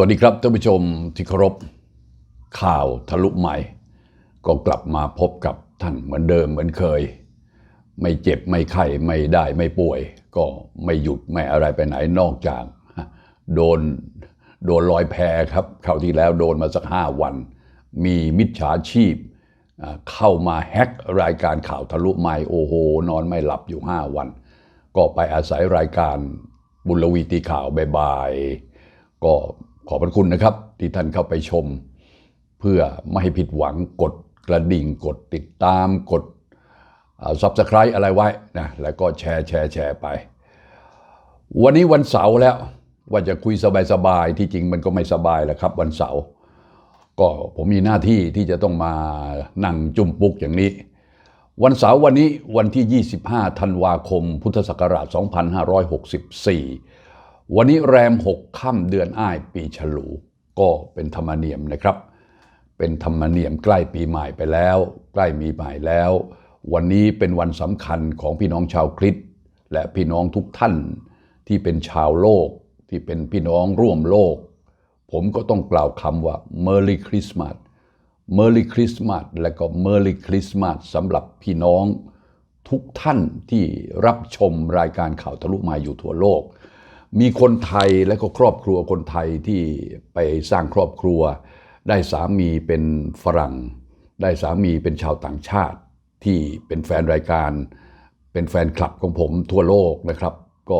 สวัสดีครับท่านผู้ชมที่เคารพข่าวทะลุใหม่ ก็กลับมาพบกับท่านเหมือนเดิมเหมือนเคย ไม่เจ็บไม่ไข้ไม่ได้ไม่ป่วย ก็ไม่หยุดไม่อะไรไปไหนนอกจาก โดนโดนลอยแพครับคราวที่แล้วโดนมาสักห้าวัน มีมิจฉาชีพ เข้ามาแฮ็กรายการข่าวทะลุใหม่โอ้โห นอนไม่หลับอยู่ห้าวัน ก็ไปอาศัยรายการบุญลวีตีข่าวบ่ายๆก็ ขอบพระคุณนะครับ ที่ท่านเข้าไปชม เพื่อไม่ให้ผิดหวังกดกระดิ่งกดติดตามกดซับสไครต์อะไรไว้นะแล้วก็แชร์แชร์แชร์ไป วันนี้วันเสาร์แล้วว่าจะคุยสบายๆที่จริงมันก็ไม่สบายแหละครับ วันเสาร์ก็ผมมีหน้าที่ที่จะต้องมานั่งจุ่มปุกอย่างนี้ วันเสาร์วันนี้วันที่ 25 ธันวาคม พุทธศักราช 2564 วันนี้แรม6ค่ำเดือนอ้ายปีฉลู ก็เป็นธรรมเนียมนะครับ เป็นธรรมเนียมใกล้ปีใหม่ไปแล้ว ใกล้มีใหม่แล้ว วันนี้เป็นวันสำคัญของพี่น้องชาวคริสต์และพี่น้องทุกท่านที่เป็นชาวโลกที่เป็นพี่น้องร่วมโลก ผมก็ต้องกล่าวคำว่า Merry Christmas Merry Christmas และก็ Merry Christmas สำหรับพี่น้องทุกท่านที่รับชมรายการข่าวทะลุมาอยู่ทั่วโลก มีคนไทยและก็ครอบครัวคนไทยที่ไปสร้างครอบครัว ได้สามีเป็นฝรั่ง ได้สามีเป็นชาวต่างชาติที่เป็นแฟนรายการ เป็นแฟนคลับของผมทั่วโลกนะครับ ก็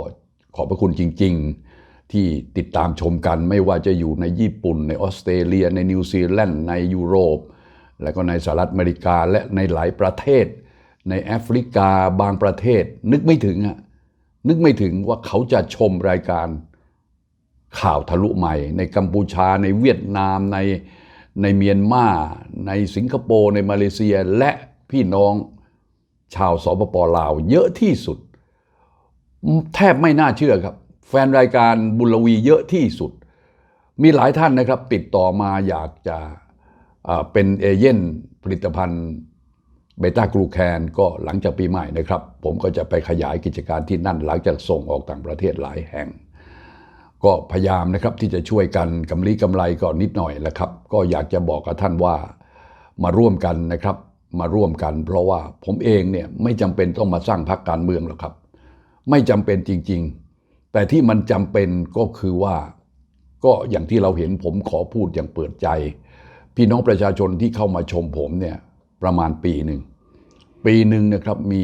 ขอบพระคุณจริง ๆ ที่ติดตามชมกันไม่ว่าจะอยู่ในญี่ปุ่น ในออสเตรเลีย ในนิวซีแลนด์ในยุโรป และก็ในสหรัฐอเมริกาและในหลายประเทศ ในแอฟริกาบางประเทศนึกไม่ถึงอะ นึกไม่ถึงว่าเขาจะชมรายการข่าวทะลุใหม่ ในกัมพูชาในเวียดนามในในเมียนมาในสิงคโปร์ในมาเลเซียและพี่น้องชาวสปปลาวเยอะที่สุด แทบไม่น่าเชื่อครับ แฟนรายการบุญลวีเยอะที่สุด มีหลายท่านนะครับติดต่อมาอยากจะเป็นเอเย่นผลิตภัณฑ์ เบต้ากลูแคนก็หลังจากปีใหม่นะครับ ผมก็จะไปขยายกิจการที่นั่นหลังจากส่งออกต่างประเทศหลายแห่ง ก็พยายามนะครับที่จะช่วยกันกำลีกำไรก็นิดหน่อยแหละครับ ก็อยากจะบอกกับท่านว่ามาร่วมกันนะครับ มาร่วมกัน เพราะว่าผมเองเนี่ยไม่จำเป็นต้องมาสร้างพรรคการเมืองหรอกครับ ไม่จำเป็นจริง ๆ แต่ที่มันจำเป็นก็คือว่า ก็อย่างที่เราเห็นผมขอพูดอย่างเปิดใจ พี่น้องประชาชนที่เข้ามาชมผมเนี่ย ประมาณปีหนึ่ง ปีหนึ่งนะครับมี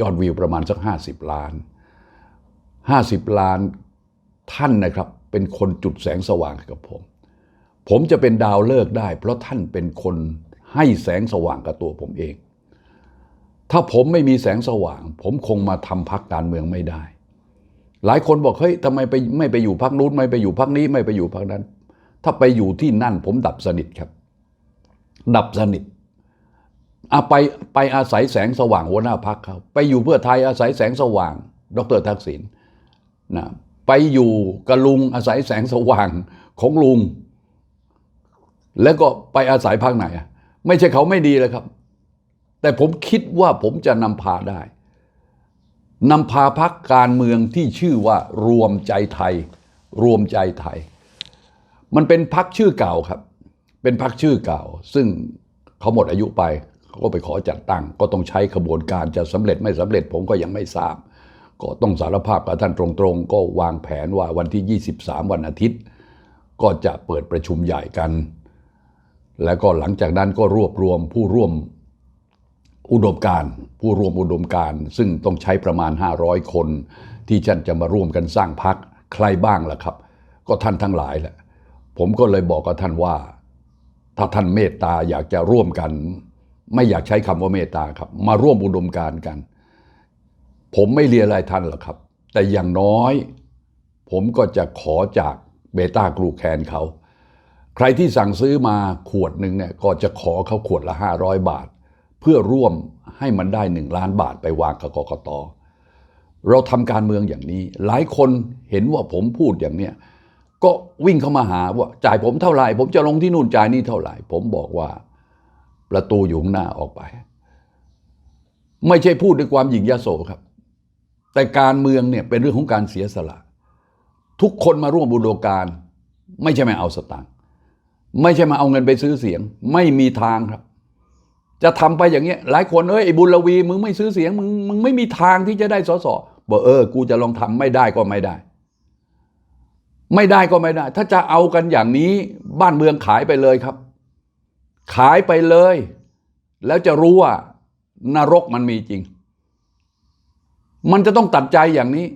ยอดวิวประมาณสัก 50 ล้าน 50 ล้านท่านนะครับเป็นคนจุดแสงสว่างให้กับผม ผมจะเป็นดาวเลิกได้ เพราะท่านเป็นคนให้แสงสว่างกับตัวผมเอง ถ้าผมไม่มีแสงสว่าง ผมคงมาทำพักการเมืองไม่ได้ หลายคนบอกเฮ้ยทำไมไปไม่ไปอยู่พักนู้นไม่ไปอยู่พักนี้ไม่ไปอยู่พักนั้น ถ้าไปอยู่ที่นั่นผมดับสนิทครับ ดับสนิท อาไปไปอาศัยแสงสว่างหัวหน้าพักเขาไปอยู่เพื่อไทยอาศัยแสงสว่าง ดรทักษิณนะไปอยู่กับลุงอาศัยแสงสว่างของลุง แล้วก็ไปอาศัยพักไหนอะไม่ใช่เขาไม่ดีเลยครับ แต่ผมคิดว่าผมจะนำพาได้นำพาพักการเมืองที่ชื่อว่ารวมใจไทย รวมใจไทย มันเป็นพักชื่อเก่าครับ เป็นพักชื่อเก่า ซึ่งเขาหมดอายุไป ก็ไปขอจัดตั้ง ก็ต้องใช้ขบวนการจะสำเร็จไม่สำเร็จผมก็ยังไม่ทราบ ก็ต้องสารภาพกับท่านตรงๆ ก็วางแผนว่าวันที่ 23 วันอาทิตย์ ก็จะเปิดประชุมใหญ่กัน แล้วก็หลังจากนั้นก็รวบรวมผู้ร่วมอุดมการผู้ร่วมอุดมการซึ่งต้องใช้ประมาณ 500 คน ที่ท่านจะมาร่วมกันสร้างพักใครบ้างล่ะครับ ก็ท่านทั้งหลายแหละผมก็เลยบอกกับท่านว่า ถ้าท่านเมตตาอยากจะร่วมกัน ไม่อยากใช้คำว่าเมตตาครับ มาร่วมอุดมการกัน ผมไม่เรียอะไรท่านหรอกครับ แต่อย่างน้อย ผมก็จะขอจากเบต้ากลูแคนเขา ใครที่สั่งซื้อมาขวดหนึ่งเนี่ยก็จะขอเขาขวดละ 500 บาท เพื่อร่วมให้มันได้หนึ่งล้านบาทไปวางกับกกตเราทำการเมืองอย่างนี้ หลายคนเห็นว่าผมพูดอย่างเนี้ยก็วิ่งเข้ามาหาว่าจ่ายผมเท่าไหร่ ผมจะลงที่นู่นจ่ายนี่เท่าไหร่ ผมบอกว่า ประตูอยู่ข้างหน้าออกไป ไม่ใช่พูดด้วยความหยิ่งยโสครับ แต่การเมืองเนี่ยเป็นเรื่องของการเสียสละ ทุกคนมาร่วมบูโดการ ไม่ใช่มาเอาสตางค์ไม่ใช่มาเอาเงินไปซื้อเสียง ไม่มีทางครับ จะทำไปอย่างเงี้ยหลายคนเอ้ยไอ้บุญลวีมึงไม่ซื้อเสียงมึงมึงไม่มีทางที่จะได้สสบอกเออ กูจะลองทำไม่ได้ก็ไม่ได้ ไม่ได้ก็ไม่ได้ ถ้าจะเอากันอย่างนี้บ้านเมืองขายไปเลยครับ ขายไปเลย แล้วจะรู้ว่านรกมันมีจริง มันจะต้องตัดใจอย่างนี้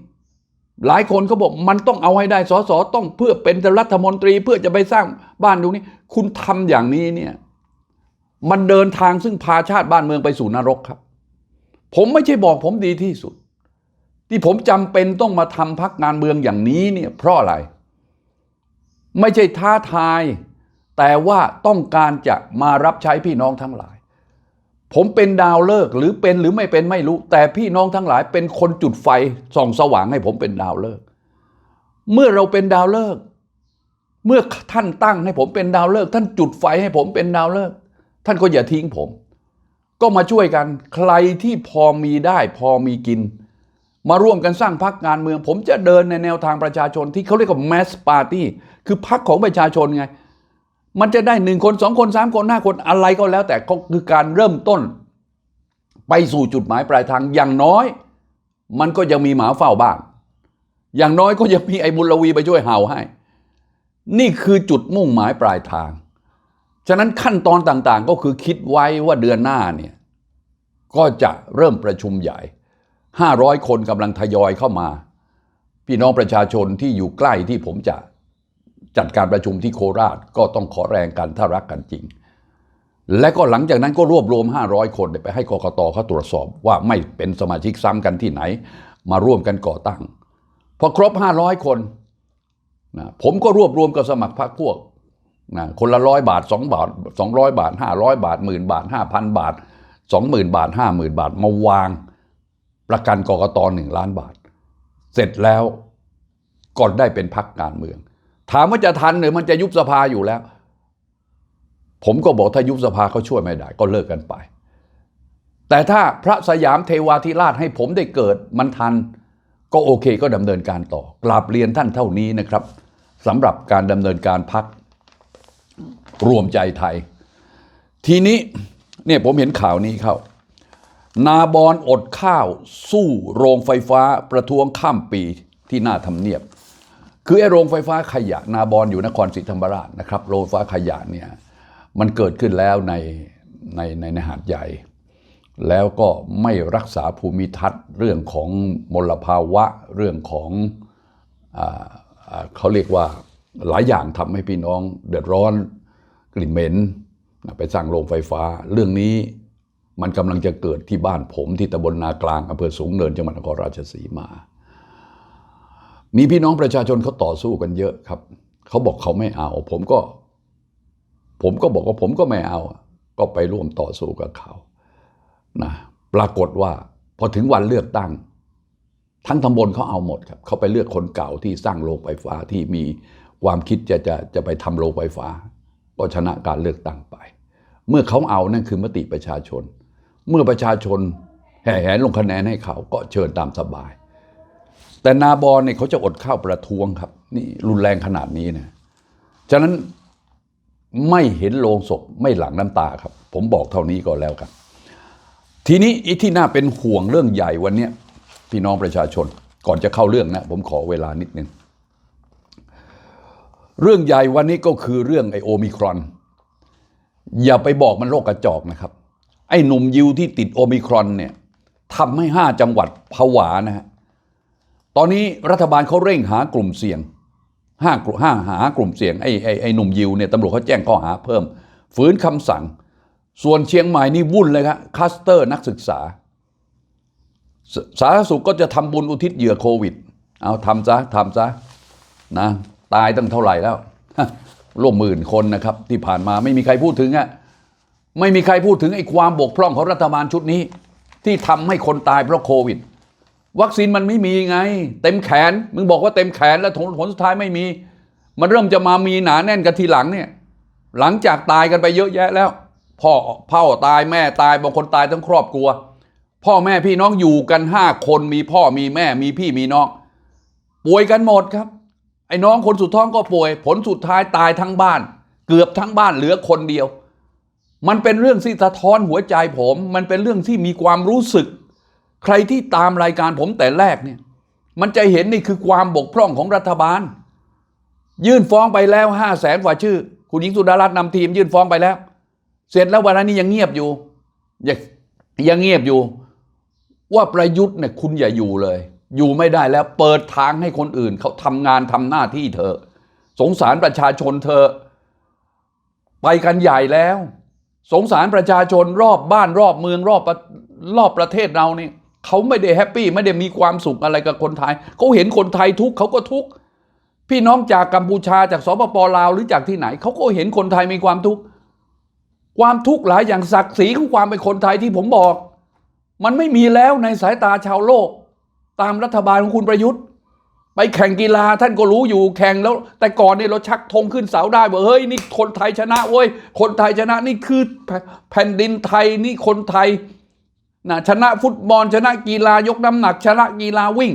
หลายคนเขาบอกมันต้องเอาให้ได้สสต้องเพื่อเป็นรัฐมนตรีเพื่อจะไปสร้างบ้านตรงนี้ คุณทำอย่างนี้เนี่ย มันเดินทางซึ่งพาชาติบ้านเมืองไปสู่นรกครับ ผมไม่ใช่บอกผมดีที่สุด ที่ผมจำเป็นต้องมาทำพักงานเมืองอย่างนี้เนี่ย เพราะอะไร ไม่ใช่ท้าทาย แต่ว่าต้องการจะมารับใช้พี่น้องทั้งหลาย ผมเป็นดาวเลิกษ์หรือเป็นหรือไม่เป็นไม่รู้ แต่พี่น้องทั้งหลาย เป็นคนจุดไฟส่องสว่างให้ผมเป็นดาวเลิกษ์เมื่อเราเป็นดาวเลิกษ์เมื่อท่านตั้งให้ผมเป็นดาวเลิกษ์ท่านจุดไฟให้ผมเป็นดาวเลิกษ์ท่านก็อย่าทิ้งผม ก็มาช่วยกันใครที่พอมีได้พอมีกิน มาร่วมกันสร้างพรรคการเมือง ผมจะเดินในแนวทางประชาชนที่เขาเรียกว่า mass party คือพรรคของประชาชนไง มันจะได้หนึ่งคนสองคนสามคนห้าคนอะไรก็แล้ว แต่ก็คือการเริ่มต้น ไปสู่จุดหมายปลายทางอย่างน้อย มันก็ยังมีหมาเฝ้าบ้าน อย่างน้อยก็ยังมีไอ้บุญลวีไปช่วยเห่าให้ นี่คือจุดมุ่งหมายปลายทาง ฉะนั้นขั้นตอนต่างๆ ก็คือคิดไว้ว่าเดือนหน้าเนี่ยก็จะเริ่มประชุมใหญ่ 500 คนกำลังทยอยเข้ามา พี่น้องประชาชนที่อยู่ใกล้ที่ผมจะ จัดการประชุมที่โคราชก็ต้องขอแรงกันถ้ารักกันจริง และก็หลังจากนั้นก็รวบรวม 500 คนไปให้กกตเขาตรวจสอบว่าไม่เป็นสมาชิกซ้ำกันที่ไหน มาร่วมกันก่อตั้งพอครบ 500 คนนะผมก็รวบรวมกับสมัครพรรคพวกนะคนละร้อยบาท 2 บาท 200 บาท 500 บาทหมื่นบาท 5,000 บาท 20,000 บาท 50,000 บาท มาวางประกันกกตหนึ่งล้านบาท เสร็จแล้วก็ได้เป็นพักการเมือง ถามว่าจะทันหรือมันจะยุบสภาอยู่แล้ว ผมก็บอกถ้ายุบสภาเขาช่วยไม่ได้ ก็เลิกกันไป แต่ถ้าพระสยามเทวาธิราชให้ผมได้เกิดมันทัน ก็โอเคก็ดำเนินการต่อกราบเรียนท่านเท่านี้นะครับสำหรับการดำเนินการพักรวมใจไทย ทีนี้เนี่ยผมเห็นข่าวนี้เข้า นาบอนอดข้าวสู้โรงไฟฟ้าประท้วงข้ามปีที่หน้าทำเนียบ คือไอ้โรงไฟฟ้าขยะนาบอนอยู่นครศรีธรรมราชนะครับโรงไฟฟ้าขยะเนี่ยมันเกิดขึ้นแล้วในในในในหาดใหญ่ แล้วก็ไม่รักษาภูมิทัศน์เรื่องของมลภาวะเรื่องของอเขาเรียกว่าหลายอย่างทำให้พี่น้องเดือดร้อนกลิ่นเหม็นไปสร้างโรงไฟฟ้า เรื่องนี้มันกำลังจะเกิดที่บ้านผมที่ตำบลนากลางอำเภอสูงเนินจังหวัดนครราชสีมา มีพี่น้องประชาชนเขาต่อสู้กันเยอะครับ เขาบอกเขาไม่เอา ผมก็ ผมก็บอกว่าผมก็ไม่เอา ก็ไปร่วมต่อสู้กับเขานะปรากฏว่าพอถึงวันเลือกตั้ง ทั้งตำบลเขาเอาหมดครับเขาไปเลือกคนเก่าที่สร้างโรงไฟฟ้าที่มีความคิดจะจะจะไปทำโรงไฟฟ้า ก็ชนะการเลือกตั้งไป เมื่อเขาเอานั่นคือมติประชาชน เมื่อประชาชนแห่แหนลงคะแนนให้เขาก็เชิญตามสบาย แต่นาบอนเนี่ยเขาจะอดข้าวประท้วงครับ นี่รุนแรงขนาดนี้นะฉะนั้นไม่เห็นโลงศพไม่หลังน้ำตาครับ ผมบอกเท่านี้ก็แล้วกัน ทีนี้อีที่น่าเป็นห่วงเรื่องใหญ่วันนี้พี่น้องประชาชนก่อนจะเข้าเรื่องนะ ผมขอเวลานิดนึง เรื่องใหญ่วันนี้ก็คือเรื่องไอโอมิครอน อย่าไปบอกมันโรคกระจอกนะครับ ไอ้หนุ่มยิวที่ติดโอมิครอนเนี่ยทำให้ห้าจังหวัดผวานะฮะ ตอนนี้รัฐบาลเขาเร่งหากลุ่มเสี่ยงห้ากลุ่มห้าหากลุ่มเสี่ยงไอ้ไอ้ไอ้หนุ่มยิวเนี่ยตำรวจเขาแจ้งข้อหาเพิ่ม ฝืนคำสั่ง ส่วนเชียงใหม่นี่วุ่นเลยครับคัสเตอร์นักศึกษาสสาธารณสุขก็จะทำบุญอุทิศเหยื่อโควิด เอาทำซะทำซะนะตายตั้งเท่าไหร่แล้วร่วมหมื่นคนนะครับ ที่ผ่านมาไม่มีใครพูดถึงอะไม่มีใครพูดถึงไอ้ความบกพร่องของรัฐบาลชุดนี้ ที่ทำให้คนตายเพราะโควิด วัคซีนมันไม่มีไง เต็มแขน มึงบอกว่าเต็มแขนแล้วผลสุดท้ายไม่มี มันเริ่มจะมามีหนาแน่นกันทีหลังเนี่ย หลังจากตายกันไปเยอะแยะแล้ว พ่อพ่อตายแม่ตายบางคนตายทั้งครอบครัว พ่อแม่พี่น้องอยู่กันห้าคนมีพ่อมีแม่มีพี่มีน้องป่วยกันหมดครับ ไอ้น้องคนสุดท้องก็ป่วย ผลสุดท้ายตายทั้งบ้าน เกือบทั้งบ้านเหลือคนเดียว มันเป็นเรื่องที่สะท้อนหัวใจผม มันเป็นเรื่องที่มีความรู้สึก ใครที่ตามรายการผมแต่แรกเนี่ย มันจะเห็นนี่คือความบกพร่องของรัฐบาล ยื่นฟ้องไปแล้วห้าแสนกว่าชื่อ คุณหญิงสุดารัตน์นำทีมยื่นฟ้องไปแล้ว เสร็จแล้ววันนี้ยังเงียบอยู่ยังยังเงียบอยู่ ว่าประยุทธ์เนี่ยคุณอย่าอยู่เลย อยู่ไม่ได้แล้วเปิดทางให้คนอื่น เขาทำงานทำหน้าที่เธอ สงสารประชาชนเธอ ไปกันใหญ่แล้ว สงสารประชาชนรอบบ้านรอบเมืองรอบประรอบประเทศเราเนี่ย เขาไม่ได้แฮปปี้ไม่ได้มีความสุขอะไรกับคนไทยเขาเห็นคนไทยทุกข์เขาก็ทุกข์พี่น้องจากกัมพูชาจากสปปลาวหรือจากที่ไหนเขาก็เห็นคนไทยมีความทุกข์ความทุกข์หลายอย่างศักดิ์ศรีของความเป็นคนไทยที่ผมบอก มันไม่มีแล้วในสายตาชาวโลก ตามรัฐบาลของคุณประยุทธ์ ไปแข่งกีฬาท่านก็รู้อยู่แข่งแล้ว แต่ก่อนเนี่ยเราชักธงขึ้นเสาได้ว่าเฮ้ยนี่คนไทยชนะเว้ยคนไทยชนะนี่คือแผ่นดินไทยนี่คนไทย นะชนะฟุตบอลชนะกีฬายกน้ำหนัก ชนะกีฬาวิ่ง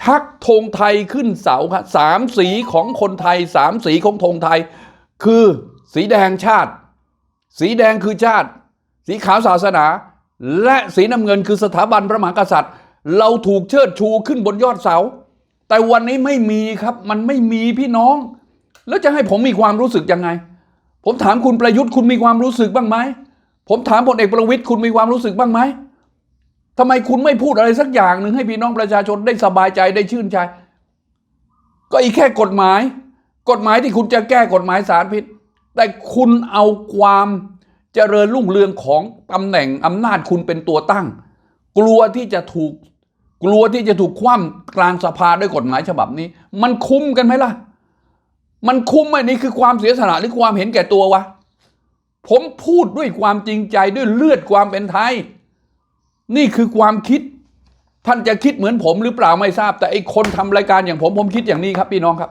ชักธงไทยขึ้นเสาครับสามสีของคนไทยสามสีของธงไทย คือสีแดงชาติ สีแดงคือชาติ สีขาวศาสนา และสีน้ำเงินคือสถาบันพระมหากษัตริย์ เราถูกเชิดชูขึ้นบนยอดเสา แต่วันนี้ไม่มีครับมันไม่มีพี่น้อง แล้วจะให้ผมมีความรู้สึกยังไง ผมถามคุณประยุทธ์คุณมีความรู้สึกบ้างไหม ผมถามพลเอกประวิตยคุณมีความรู้สึกบ้างไหมทำไมคุณไม่พูดอะไรสักอย่างหนึ่งให้พี่น้องประชาชนได้สบายใจได้ชื่นใจ ก็อีกแค่กฎหมาย กฎหมายที่คุณจะแก้กฎหมายสารพิษ แต่คุณเอาความเจริญรุ่งเรืองของตำแหน่งอำนาจคุณเป็นตัวตั้ง กลัวที่จะถูก กลัวที่จะถูกคว่ำกลางสภาด้วยกฎหมายฉบับนี้ มันคุ้มกันไหมล่ะ มันคุ้มไหมนี่คือความเสียสละหรือความเห็นแก่ตัววะ ผมพูดด้วยความจริงใจด้วยเลือดความเป็นไทย นี่คือความคิด ท่านจะคิดเหมือนผมหรือเปล่าไม่ทราบ แต่ไอ้คนทำรายการอย่างผมผมคิดอย่างนี้ครับ พี่น้องครับ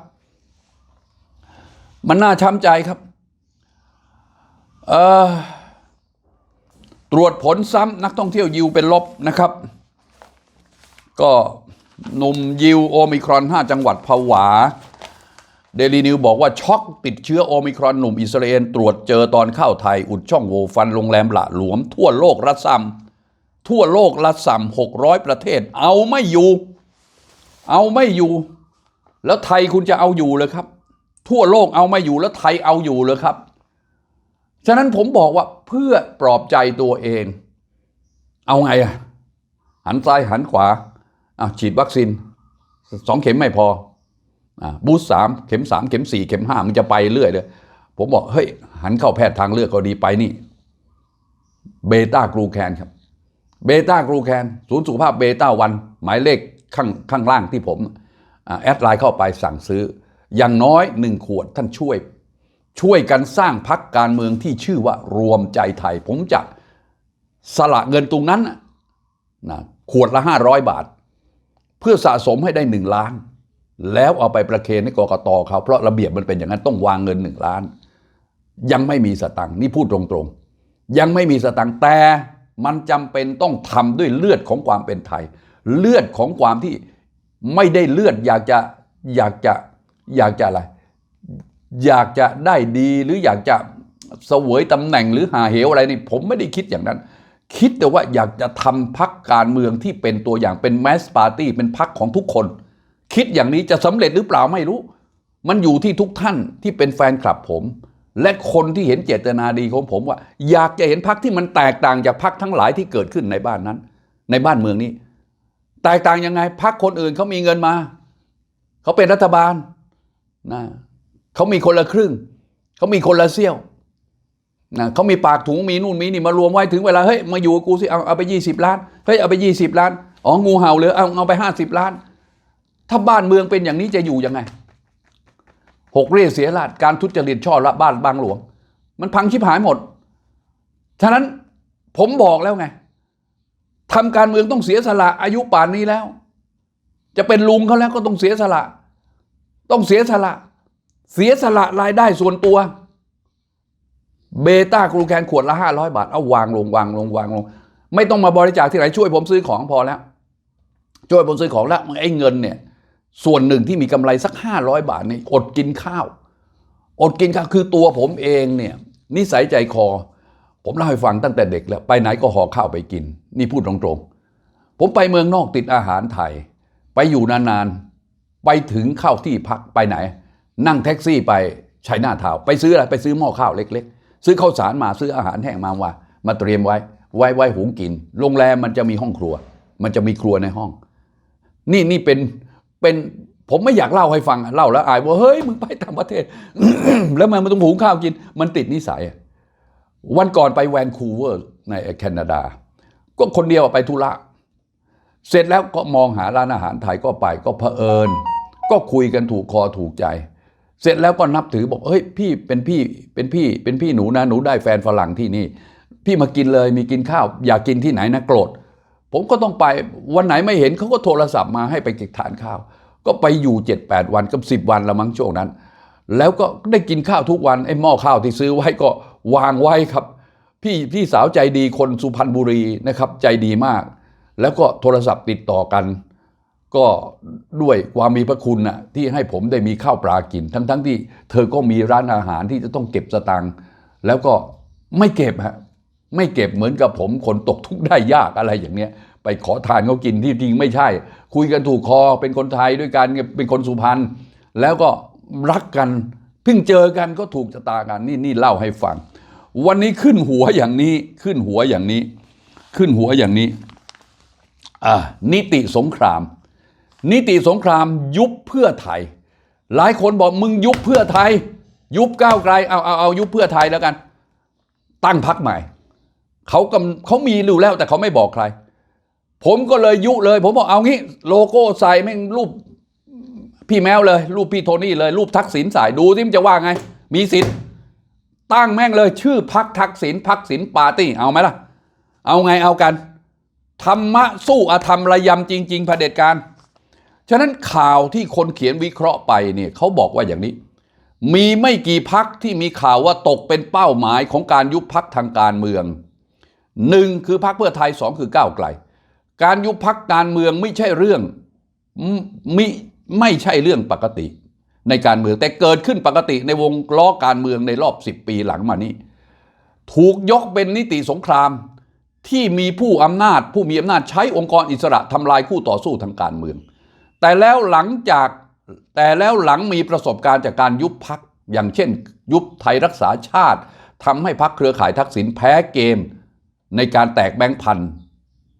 มันน่าช้ำใจครับตรวจผลซ้ำนักท่องเที่ยวยิวเป็นลบนะครับ ก็หนุ่มยิวโอมิครอน 5 จังหวัดผวา เดลีนิวบอกว่าช็อกติดเชื้อโอมิครอนหนุ่มอิสราเอลตรวจเจอตอนเข้าไทย อุดช่องโหว่ฟันโรงแรมหละหลวม ทั่วโลกรัสซัมทั่วโลกรัสซัม600ประเทศ เอาไม่อยู่ เอาไม่อยู่ แล้วไทยคุณจะเอาอยู่เลยครับ ทั่วโลกเอาไม่อยู่แล้วไทยเอาอยู่เลยครับ ฉะนั้นผมบอกว่าเพื่อปลอบใจตัวเอง เอาไงอะหันซ้ายหันขวาอะฉีดวัคซีนสองเข็มไม่พอ บูสสามเข็มสามเข็มสี่เข็มห้ามันจะไปเรื่อยเลยผมบอกเฮ้ยหันเข้าแพทย์ทางเลือกก็ดีไปนี่เบต้ากรูแคนครับเบต้ากรูแคนศูนย์สุขภาพเบต้าวัน หมายเลขข้างข้างล่างที่ผมอแอดไลน์เข้าไปสั่งซื้อ อย่างน้อยหนึ่งขวดท่านช่วย ช่วยกันสร้างพักการเมืองที่ชื่อว่ารวมใจไทย ผมจะสละเงินตรงนั้นนะนะขวดละห้าร้อยบาท เพื่อสะสมให้ได้หนึ่งล้าน แล้วเอาไปประเคนให้กกตเขาเพราะระเบียบมันเป็นอย่างนั้นต้องวางเงินหนึ่งล้าน ยังไม่มีสตังค์นี่พูดตรงๆ ยังไม่มีสตังค์แต่มันจำเป็นต้องทำด้วยเลือดของความเป็นไทย เลือดของความที่ไม่ได้เลือดอยากจะอยากจะอยากจะอะไร อยากจะได้ดีหรืออยากจะเสวยตำแหน่งหรือหาเหวอะไรนี่ผมไม่ได้คิดอย่างนั้น คิดแต่ว่าอยากจะทำพักการเมืองที่เป็นตัวอย่างเป็นแมสปาร์ตี้เป็นพักของทุกคน คิดอย่างนี้จะสำเร็จหรือเปล่าไม่รู้ มันอยู่ที่ทุกท่านที่เป็นแฟนคลับผม และคนที่เห็นเจตนาดีของผมว่า อยากจะเห็นพักที่มันแตกต่างจากพักทั้งหลายที่เกิดขึ้นในบ้านนั้น ในบ้านเมืองนี้ แตกต่างยังไงพักคนอื่นเขามีเงินมาเขาเป็นรัฐบาลนะเขามีคนละครึ่งเขามีคนละเสี้ยวนะเขามีปากถุงมีนู่นมีนี่มารวมไว้ถึงเวลาเฮ้ยมาอยู่กับกูสิเอาเอาไปยี่สิบล้านเฮ้ยเอาไปยี่สิบล้านอ๋องูเห่าเลยเอาเอาไปห้าสิบล้าน ถ้าบ้านเมืองเป็นอย่างนี้จะอยู่ยังไงหกเร่เสียราชการทุจริตช่อละบ้านบางหลวง มันพังชิบหายหมด ฉะนั้นผมบอกแล้วไงทำการเมืองต้องเสียสละอายุป่านนี้แล้ว จะเป็นลุงเขาแล้วก็ต้องเสียสละ ต้องเสียสละ เสียสละรายได้ส่วนตัว เบต้ากรูแคนขวดละห้าร้อยบาท เอาวางลงวางลงวางลง ไม่ต้องมาบริจาคที่ไหนช่วยผมซื้อของพอแล้ว ช่วยผมซื้อของแล้วไอ้เงินเนี่ย ส่วนหนึ่งที่มีกำไรสัก 500 บาทนี่อดกินข้าว อดกินข้าวคือตัวผมเองเนี่ยนิสัยใจคอ ผมเล่าให้ฟังตั้งแต่เด็กแล้วไปไหนก็ห่อข้าวไปกิน นี่พูดตรงๆ ผมไปเมืองนอกติดอาหารไทย ไปอยู่นานๆ ไปถึงเข้าที่พักไปไหน นั่งแท็กซี่ไปชัยนาทาวไปซื้ออะไรไปซื้อหม้อข้าวเล็ก ๆ ซื้อข้าวสารมาซื้ออาหารแห้งมาว่ามาเตรียมไว้ ไว้ไว้หุงกิน โรงแรมมันจะมีห้องครัว มันจะมีครัวในห้อง นี่นี่เป็น เป็นผมไม่อยากเล่าให้ฟังเล่าแล้วอายว่าเฮ้ยมึงไปต่างประเทศ แล้วมันมันต้องหุงข้าวกิน มันติดนิสัย วันก่อนไปแวนคูเวอร์ในแคนาดา ก็คนเดียวไปธุระเสร็จแล้วก็มองหาร้านอาหารไทยก็ไปก็เผอิญ ก็คุยกันถูกคอถูกใจ เสร็จแล้วก็นับถือบอกเฮ้ยพี่เป็นพี่เป็นพี่เป็นพี่หนูนะหนูได้แฟนฝรั่งที่นี่ พี่มากินเลยมีกินข้าว อยากกินที่ไหนนะโกรธ ผมก็ต้องไปวันไหนไม่เห็นเขาก็โทรศัพท์มาให้ไปกินทานข้าว ก็ไปอยู่ 7-8 วันกับ10 วันละมั้งช่วงนั้น แล้วก็ได้กินข้าวทุกวันไอ้หม้อข้าวที่ซื้อไว้ก็วางไว้ครับ พี่พี่สาวใจดีคนสุพรรณบุรีนะครับ ใจดีมาก แล้วก็โทรศัพท์ติดต่อกัน ก็ด้วยความมีพระคุณนะที่ให้ผมได้มีข้าวปลากิน ทั้งทั้งที่เธอก็มีร้านอาหารที่จะต้องเก็บสตังค์แล้วก็ไม่เก็บฮะ ไม่เก็บเหมือนกับผมคนตกทุกข์ได้ยากอะไรอย่างเนี้ย ไปขอทานเขากินที่จริงไม่ใช่ คุยกันถูกคอเป็นคนไทยด้วยกันเป็นคนสุพรรณแล้วก็รักกันเพิ่งเจอกันก็ถูกชะตากันนี่นี่เล่าให้ฟัง วันนี้ขึ้นหัวอย่างนี้ขึ้นหัวอย่างนี้ ขึ้นหัวอย่างนี้อ่านิติสงคราม นิติสงครามยุบเพื่อไทย หลายคนบอกมึงยุบเพื่อไทย ยุบก้าวไกลเอาเอาเอายุบเพื่อไทยแล้วกัน ตั้งพักใหม่ เขากำเขามีอยู่แล้วแต่เขาไม่บอกใคร ผมก็เลยยุเลย ผมบอกเอางี้ โลโก้ใส่แม่งรูปพี่แมวเลย รูปพี่โทนี่เลย รูปทักษิณใส่ดูที่มันจะว่าไง มีสิทธิ์ตั้งแม่งเลย ชื่อพักทักษิณพักษิณปาร์ตี้เอาไหมล่ะ เอาไงเอากัน ธรรมะสู้อธรรมระยำจริง ๆเผด็จการฉะนั้นข่าวที่คนเขียนวิเคราะห์ไปเนี่ยเขาบอกว่าอย่างนี้ มีไม่กี่พักที่มีข่าวว่าตกเป็นเป้าหมายของการยุบพักทางการเมือง หนึ่งคือพักเพื่อไทยสองคือก้าวไกล การยุบพักการเมืองไม่ใช่เรื่องมิไม่ใช่เรื่องปกติ ในการเมืองแต่เกิดขึ้นปกติในวงล้อการเมืองในรอบ 10 ปีหลังมานี้ ถูกยกเป็นนิติสงครามที่มีผู้อำนาจ ผู้มีอำนาจใช้องค์กรอิสระทำลายคู่ต่อสู้ทางการเมือง แต่แล้วหลังจากแต่แล้วหลังมีประสบการณ์จากการยุบพักอย่างเช่น ยุบไทยรักษาชาติทำให้พักเครือข่ายทักษิณแพ้เกม ในการแตกแบงค์พัน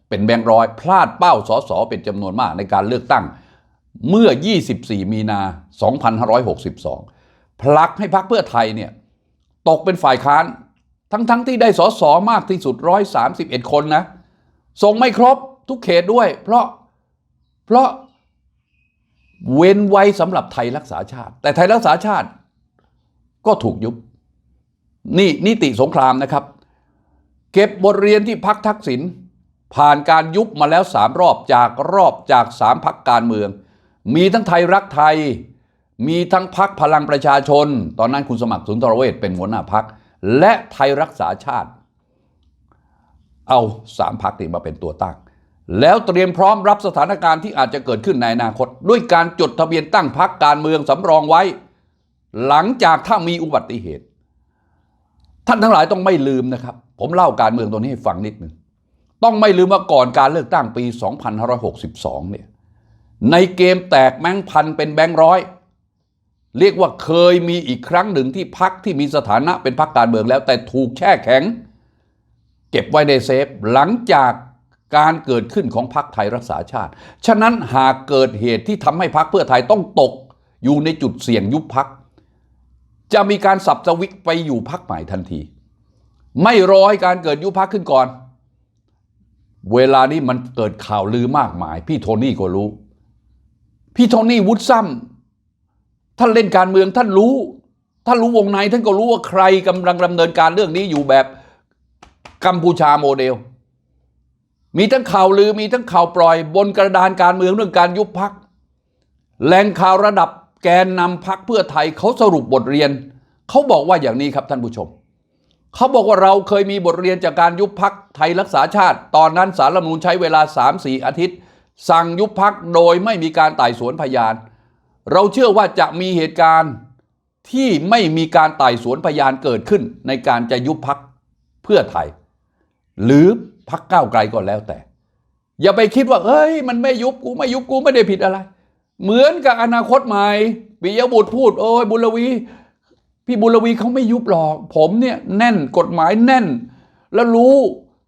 เป็นแบงค์ร้อย พลาดเป้าสอสอเป็นจำนวนมากในการเลือกตั้ง เมื่อ 24 มีนา 2562 พลักให้พักเพื่อไทยเนี่ยตกเป็นฝ่ายค้าน ทั้งๆทที่ได้สอสอมากที่สุด 131 คนนะส่งไม่ครบทุกเขตด้วย เพราะเพราะเว้นไว้สำหรับไทยรักษาชาติ แต่ไทยรักษาชาติก็ถูกยุบนี่นิติสงครามนะครับ เก็บบทเรียนที่พักทักษิณผ่านการยุบมาแล้วสามรอบจากรอบจากสามพักการเมือง มีทั้งไทยรักไทย มีทั้งพักพลังประชาชน ตอนนั้นคุณสมัครสุนทรเวชเป็นหัวหน้าพัก และไทยรักษาชาติ เอาสามพักนี้มาเป็นตัวตั้ง แล้วเตรียมพร้อมรับสถานการณ์ที่อาจจะเกิดขึ้นในอนาคต ด้วยการจดทะเบียนตั้งพักการเมืองสำรองไว้ หลังจากถ้ามีอุบัติเหตุ ท่านทั้งหลายต้องไม่ลืมนะครับ ผมเล่าการเมืองตัวนี้ให้ฟังนิดหนึ่งต้องไม่ลืมว่าก่อนการเลือกตั้งปี 2562 เนี่ย ในเกมแตกแบงค์พันเป็นแบงค์ร้อย เรียกว่าเคยมีอีกครั้งหนึ่งที่พักที่มีสถานะเป็นพักการเมืองแล้ว แต่ถูกแช่แข็ง เก็บไว้ในเซฟ หลังจากการเกิดขึ้นของพักไทยรักษาชาติ ฉะนั้นหากเกิดเหตุที่ทำให้พักเพื่อไทยต้องตกอยู่ในจุดเสี่ยงยุบพัก จะมีการสับสวิกไปอยู่พักใหม่ทันที ไม่รอให้การเกิดยุบพักขึ้นก่อน เวลานี้มันเกิดข่าวลือมากมาย พี่โทนี่ก็รู้ พี่โทนี่วุฒิซ้ำท่านเล่นการเมืองท่านรู้ ท่านรู้วงในท่านก็รู้ว่าใครกำลังดำเนินการเรื่องนี้อยู่แบบกัมพูชาโมเดล มีทั้งข่าวลือมีทั้งข่าวปล่อย บนกระดานการเมืองเรื่องการยุบพักแหล่งข่าวระดับแกนนำพักเพื่อไทยเขาสรุปบทเรียน เขาบอกว่าอย่างนี้ครับท่านผู้ชม เขาบอกว่าเราเคยมีบทเรียนจากการยุบพักไทยรักษาชาติ ตอนนั้นสารรัฐมนูญใช้เวลา 3-4 อาทิตย์ สั่งยุบพักโดยไม่มีการไต่สวนพยาน เราเชื่อว่าจะมีเหตุการณ์ที่ไม่มีการไต่สวนพยานเกิดขึ้น ในการจะยุบพักเพื่อไทย หรือพักก้าวไกลก็แล้วแต่ อย่าไปคิดว่าเอ้ย มันไม่ยุบกูไม่ยุบกูไม่ได้ผิดอะไร เหมือนกับอนาคตใหม่ปิยบุตรพูด โอ้ยบุญลวี พี่บุญลวีเขาไม่ยุบหรอก ผมเนี่ยแน่นกฎหมายแน่น แล้วรู้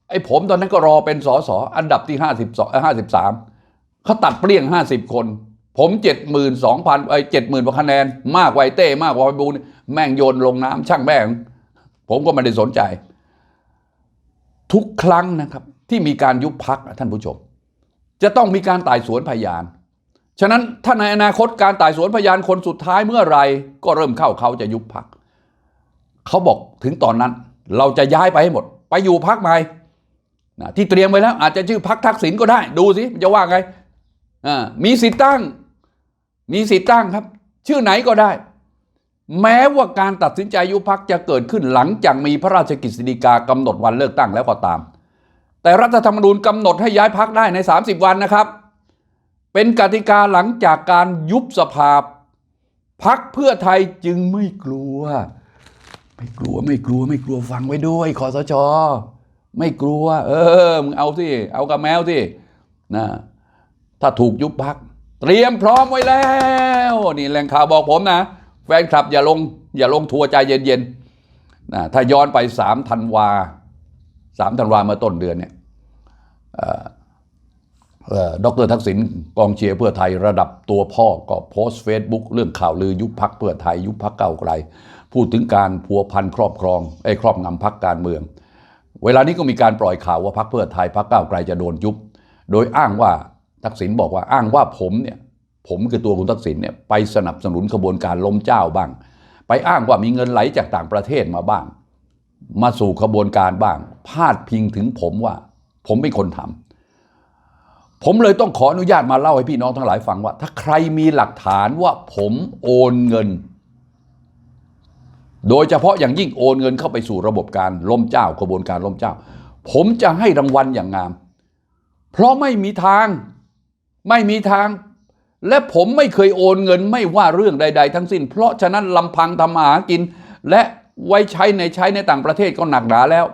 ไอ้ผมตอนนั้นก็รอเป็นสอสออันดับที่ห้าสิบสองห้าสิบสามเขาตัดเปลี่ยงห้าสิบคน ผมเจ็ดหมื่นสองพันไอ้เจ็ดหมื่นกว่าคะแนน มากกว่าไอ้เต้มากกว่าไอ้บูลแม่งโยนลงน้ำช่างแม่ง ผมก็ไม่ได้สนใจ ทุกครั้งนะครับ ที่มีการยุบพักท่านผู้ชม จะต้องมีการไต่สวนพยาน ฉะนั้นถ้าในอนาคตการไต่สวนพยานคนสุดท้ายเมื่อไหรก็เริ่มเข้าเขาจะยุบพัก เขาบอกถึงตอนนั้น เราจะย้ายไปให้หมด ไปอยู่พักใหม่นะที่เตรียมไว้แล้ว อาจจะชื่อพักทักษิณก็ได้ ดูสิมันจะว่าไงอ่ามีสิทธิ์ตั้ง มีสิทธิ์ตั้งครับ ชื่อไหนก็ได้ แม้ว่าการตัดสินใจยุบพักจะเกิดขึ้นหลังจากมีพระราชกฤษฎีกากำหนดวันเลือกตั้งแล้วก็ตาม แต่รัฐธรรมนูญกำหนดให้ย้ายพักได้ใน 30 วันนะครับ เป็นกติกาหลังจากการยุบสภาพักเพื่อไทยจึงไม่กลัว ไม่กลัวไม่กลัวไม่กลัวฟังไว้ด้วยคอสช ไม่กลัว เออมึงเอาสิเอากับแมวสินะถ้าถูกยุบพัก เตรียมพร้อมไว้แล้ว นี่แหล่งข่าวบอกผมนะ แฟนคลับอย่าลง อย่าลงทัวร์ใจเย็นๆนะถ้าย้อนไปสามธันวาสามธันวาเมื่อต้นเดือนเนี่ยออ ดรทักษิณกองเชียร์เพื่อไทยระดับตัวพ่อก็โพสต์เฟซบุ๊กเรื่องข่าวลือยุบพักเพื่อไทยยุบพักเก้าไกล พูดถึงการพัวพันครอบครองไอ้ครอบงำพักการเมือง เวลานี้ก็มีการปล่อยข่าวว่าพักเพื่อไทยพักเก้าไกลจะโดนยุบ โดยอ้างว่าทักษิณบอกว่าอ้างว่าผมเนี่ยผมคือตัวคุณทักษิณเนี่ยไปสนับสนุนขบวนการล้มเจ้าบ้าง ไปอ้างว่ามีเงินไหลจากต่างประเทศมาบ้าง มาสู่ขบวนการบ้าง พาดพิงถึงผมว่า ผมเป็นคนทำ ผมเลยต้องขออนุญาตมาเล่าให้พี่น้องทั้งหลายฟังว่า ถ้าใครมีหลักฐานว่าผมโอนเงิน โดยเฉพาะอย่างยิ่งโอนเงินเข้าไปสู่ระบบการล้มเจ้ากระบวนการล้มเจ้า ผมจะให้รางวัลอย่างงาม เพราะไม่มีทางไม่มีทาง และผมไม่เคยโอนเงินไม่ว่าเรื่องใด ๆ ทั้งสิ้น เพราะฉะนั้นลำพังทำมาหากิน และไว้ใช้ในใช้ในต่างประเทศก็หนักหนาแล้ว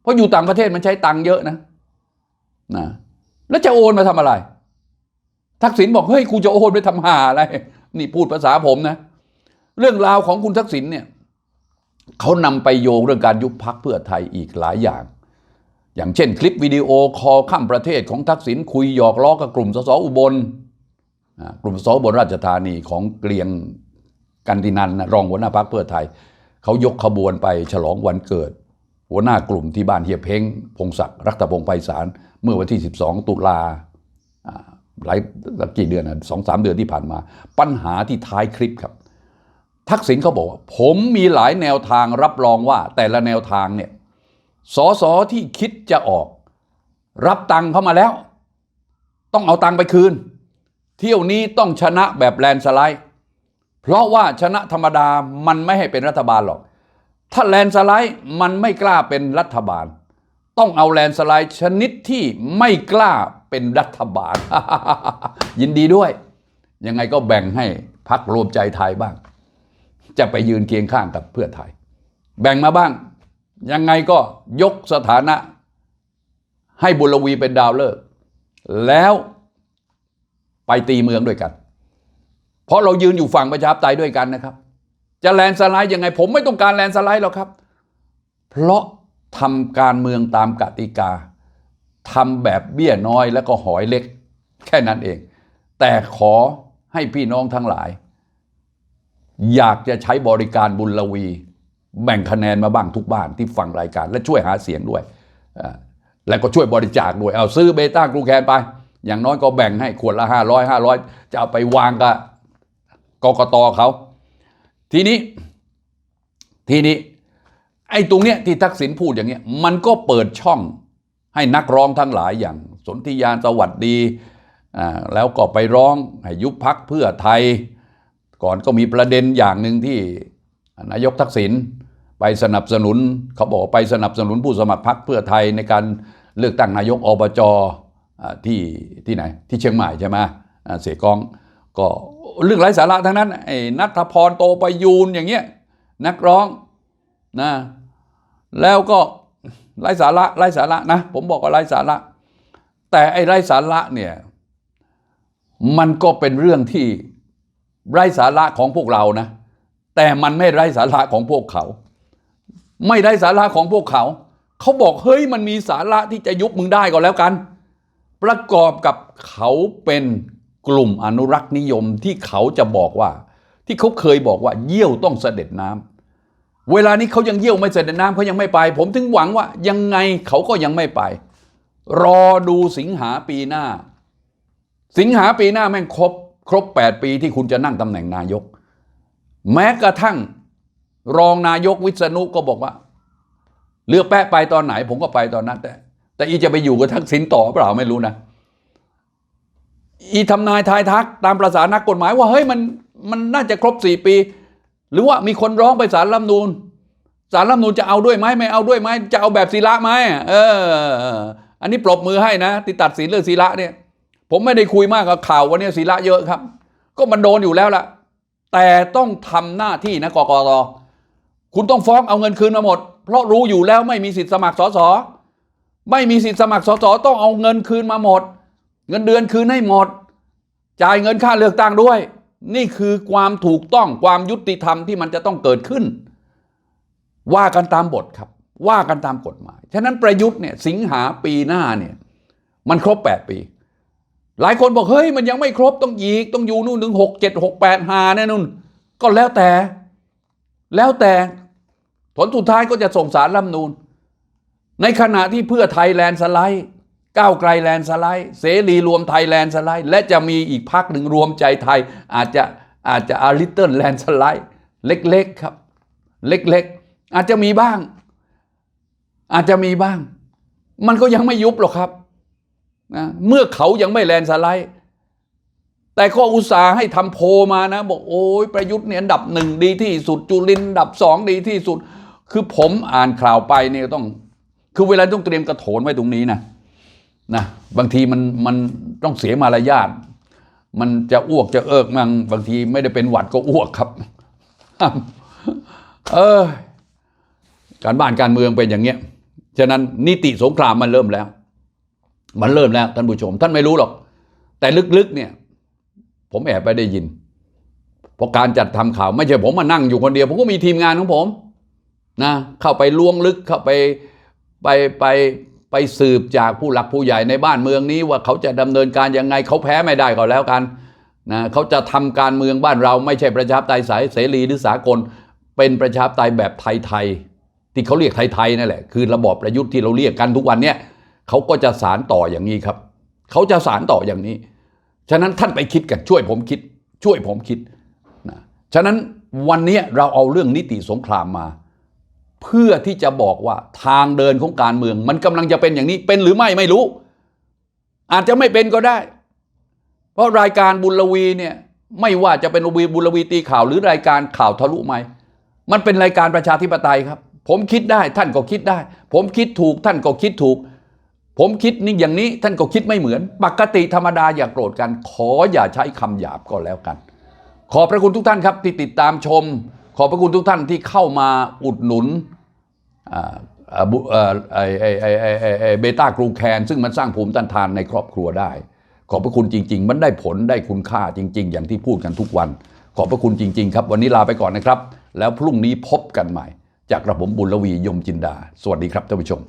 เพราะอยู่ต่างประเทศมันใช้ตังค์เยอะนะนะ แล้วจะโอนมาทำอะไร ทักษิณบอกเฮ้ยกูจะโอนไปทำหาอะไร นี่พูดภาษาผมนะ เรื่องราวของคุณทักษิณเนี่ยเขานำไปโยงเรื่องการยุบพักเพื่อไทยอีกหลายอย่าง อย่างเช่น คลิปวิดีโอคอลข้ามประเทศของทักษิณคุยหยอกล้อกับกลุ่มสสอุบลกลุ่มสสอุบลราชธานีของเกลียงกันตินันรองหัวหน้าพักเพื่อไทยเขายกขบวนไปฉลองวันเกิด หัวหน้ากลุ่มที่บ้านเฮียเพ้ง พงศักดิ์รัตพงไพศาลเมื่อวันที่ 12 ตุลาอ่าหลายกี่เดือนนะสองสามเดือนที่ผ่านมา ปัญหาที่ท้ายคลิปครับ ทักษิณเขาบอกว่า ผมมีหลายแนวทางรับรองว่า แต่ละแนวทางเนี่ยสอสอที่คิดจะออก รับตังค์เข้ามาแล้ว ต้องเอาตังค์ไปคืน เที่ยวนี้ต้องชนะแบบแลนสไลด์ เพราะว่าชนะธรรมดามันไม่ให้เป็นรัฐบาลหรอก ถ้าแลนสไลด์มันไม่กล้าเป็นรัฐบาล ต้องเอาแลนสไลด์ชนิดที่ไม่กล้าเป็นรัฐบาล ยินดีด้วย ยังไงก็แบ่งให้พักรวมใจไทยบ้าง จะไปยืนเคียงข้างกับเพื่อไทย แบ่งมาบ้าง ยังไงก็ยกสถานะ ให้บุรวีเป็นดาวเลิก แล้วไปตีเมืองด้วยกัน เพราะเรายืนอยู่ฝั่งประชาธิปไตยด้วยกันนะครับ จะแลนสไลด์ยังไง ผมไม่ต้องการแลนสไลด์หรอกครับ เพราะทำการเมืองตามกติกาทำแบบเบี้ยน้อยแล้วก็หอยเล็ก แค่นั้นเอง แต่ขอให้พี่น้องทั้งหลาย อยากจะใช้บริการบุญลวี แบ่งคะแนนมาบ้างทุกบ้านที่ฟังรายการ และช่วยหาเสียงด้วย แล้วก็ช่วยบริจาคด้วย เอาซื้อเบต้ากลูแคนไป อย่างน้อยก็แบ่งให้ขวดละห้าร้อยห้าร้อยจะเอาไปวางกับกกตเขา ทีนี้ ทีนี้ ไอ้ตรงเนี้ยที่ทักษิณพูดอย่างเงี้ย มันก็เปิดช่องให้นักร้องทั้งหลายอย่าง สนธิยานสวัสดีอ่าแล้วก็ไปร้องให้ยุบพักเพื่อไทย ก่อนก็มีประเด็นอย่างหนึ่งที่นายกทักษิณไปสนับสนุนเขาบอกไปสนับสนุนผู้สมัครพักเพื่อไทยในการเลือกตั้งนายกอบจอ่าที่ที่ไหนที่เชียงใหม่ใช่ไหมเสียกองก็ เรื่องไร้สาระทั้งนั้นไอ้นัทพรโตไปยูนอย่างเงี้ยนักร้องนะแล้วก็ไร้สาระไร้สาระนะผมบอกว่าไร้สาระ แต่ไอ้ไร้สาระเนี่ยมันก็เป็นเรื่องที่ไร้สาระของพวกเรานะ แต่มันไม่ไร้สาระของพวกเขา ไม่ไร้สาระของพวกเขา เขาบอกเฮ้ยมันมีสาระที่จะยุบมึงได้ก็แล้วกัน ประกอบกับเขาเป็น กลุ่มอนุรักษ์นิยมที่เขาจะบอกว่า ที่เขาเคยบอกว่าเยี่ยวต้องเสด็จน้ำเวลานี้เขายังเยี่ยวไม่เสด็จน้ำเขายังไม่ไป ผมถึงหวังว่ายังไงเขาก็ยังไม่ไป รอดูสิงหาปีหน้า สิงหาปีหน้าแม่งครบ ครบ 8 ปีที่คุณจะนั่งตำแหน่งนายก แม้กระทั่งรองนายกวิษณุก็บอกว่า เลือกแปะไปตอนไหน ผมก็ไปตอนนั้นแต่ แต่อีจะไปอยู่กับทักษิณต่อเปล่าไม่รู้นะ อีทำนายทายทักตามประสานักกฎหมายว่าเฮ้ยมันมันน่าจะครบสี่ปี หรือว่ามีคนร้องไปศาลรัฐมนูนศาลรัฐมนูนจะเอาด้วยไหมไม่เอาด้วยไหมจะเอาแบบศิระไหมเออ อันนี้ปรบมือให้นะที่ตัดสินเรื่องศิระเนี่ย ผมไม่ได้คุยมากกับข่าววันนี้ศิระเยอะครับ ก็มันโดนอยู่แล้วล่ะ แต่ต้องทำหน้าที่นะกกตคุณต้องฟ้องเอาเงินคืนมาหมด เพราะรู้อยู่แล้วไม่มีสิทธิ์สมัครสสไม่มีสิทธิ์สมัครสสต้องเอาเงินคืนมาหมด เงินเดือนคืนให้หมด จ่ายเงินค่าเลือกตั้งด้วย นี่คือความถูกต้องความยุติธรรมที่มันจะต้องเกิดขึ้น ว่ากันตามบทครับ ว่ากันตามกฎหมาย ฉะนั้นประยุทธ์เนี่ยสิงหาปีหน้าเนี่ยมันครบ 8 ปี หลายคนบอกเฮ้ยมันยังไม่ครบต้องอีกต้องอยู่นู่นถึงหกเจ็ดหกแปดหาแน่นู่น ก็แล้วแต่ แล้วแต่ผลสุดท้ายก็จะส่งสารรัฐมนูนในขณะที่เพื่อไทยแลนด์สไลด์ ก้าวไกลแลนสไลด์ เสรีรวมไทยแลนสไลด์ และจะมีอีกพักหนึ่งรวมใจไทย อาจจะอาจจะอาริเติลแลนสไลด์เล็กๆครับ เล็กๆ อาจจะมีบ้าง อาจจะมีบ้าง มันก็ยังไม่ยุบหรอกครับนะเมื่อเขายังไม่แลนสไลด์ แต่ก็อุตส่าห์ให้ทำโพมานะ บอกโอ้ยประยุทธ์เนี่ยอันดับหนึ่งดีที่สุดจุลินอันดับสองดีที่สุด คือผมอ่านข่าวไปเนี่ยต้อง คือเวลาต้องเตรียมกระโถนไว้ตรงนี้นะ นะบางทีมันมันต้องเสียมารยาทมันจะอ้วกจะเอิกมั่งบางทีไม่ได้เป็นหวัดก็อ้วกครับ เออ การบ้านการเมืองเป็นอย่างเงี้ยฉะนั้นนิติสงครามมันเริ่มแล้ว มันเริ่มแล้วท่านผู้ชม ท่านไม่รู้หรอก แต่ลึกๆเนี่ย ผมแอบไปได้ยิน เพราะการจัดทำข่าวไม่ใช่ผมมานั่งอยู่คนเดียว ผมก็มีทีมงานของผม นะ เข้าไปล้วงลึกเข้าไปไปไป ไปสืบจากผู้หลักผู้ใหญ่ในบ้านเมืองนี้ว่าเขาจะดำเนินการยังไงเขาแพ้ไม่ได้ก็แล้วกันนะเขาจะทำการเมืองบ้านเราไม่ใช่ประชาธิปไตยสายเสรีหรือสากล เป็นประชาธิปไตยแบบไทยๆที่เขาเรียกไทยๆนั่นแหละคือระบอบประยุทธ์ที่เราเรียกกันทุกวันเนี้ยเขาก็จะสารต่ออย่างนี้ครับ เขาจะสารต่ออย่างนี้ ฉะนั้นท่านไปคิดกันช่วยผมคิด ช่วยผมคิดนะฉะนั้นวันนี้เราเอาเรื่องนิติสงครามมา เพื่อที่จะบอกว่าทางเดินของการเมือง มันกำลังจะเป็นอย่างนี้เป็นหรือไม่ไม่รู้ อาจจะไม่เป็นก็ได้ เพราะรายการบุญลวีเนี่ยไม่ว่าจะเป็นวีบุญลวีตีข่าวหรือรายการข่าวทะลุไหมมันเป็นรายการประชาธิปไตยครับ ผมคิดได้ท่านก็คิดได้ ผมคิดถูกท่านก็คิดถูก ผมคิดนี่อย่างนี้ท่านก็คิดไม่เหมือน ปกติธรรมดาอย่าโกรธกัน ขออย่าใช้คำหยาบก็แล้วกัน ขอบพระคุณทุกท่านครับที่ติดตามชม ขอบพระคุณทุกท่านที่เข้ามาอุดหนุน เบต้ากรูแคนซึ่งมันสร้างภูมิต้านทานในครอบครัวได้ ขอบพระคุณจริง ๆ มันได้ผลได้คุณค่าจริง ๆ อย่างที่พูดกันทุกวัน ขอบพระคุณจริง ๆ ครับ วันนี้ลาไปก่อนนะครับ แล้วพรุ่งนี้พบกันใหม่ จากกระผมบุญลวียมจินดา สวัสดีครับท่านผู้ชม